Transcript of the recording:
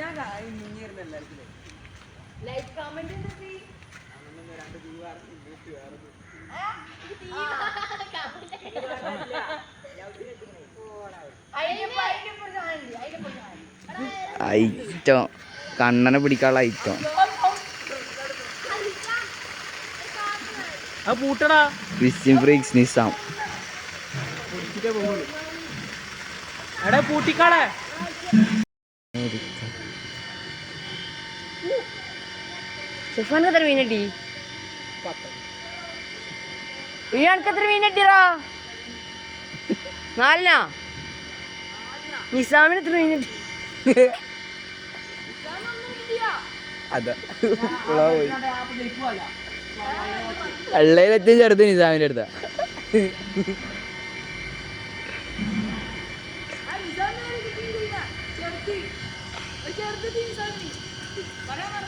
ഞാൻ മുങ്ങിയിരുന്നു എല്ലാവർക്കും like comment രണ്ട് വേറെ ഐറ്റം. കണ്ണനെ പിടിക്കാനുള്ള ഐറ്റം. Phishing freaks Nizam. എടാ പൂട്ടിക്കാളെ. സുഫാൻ എത്ര മീനടി ഇയാൾക്ക് എത്ര മീൻ കിട്ടിയറാ നാലിനാ? നിസാമിന് എത്ര മീൻ കിട്ടി? അതാ. വെള്ളയിലെത്തിയ ചെറുത് നിസാമിന്റെ അടുത്താ. ചെറുത് બરાબર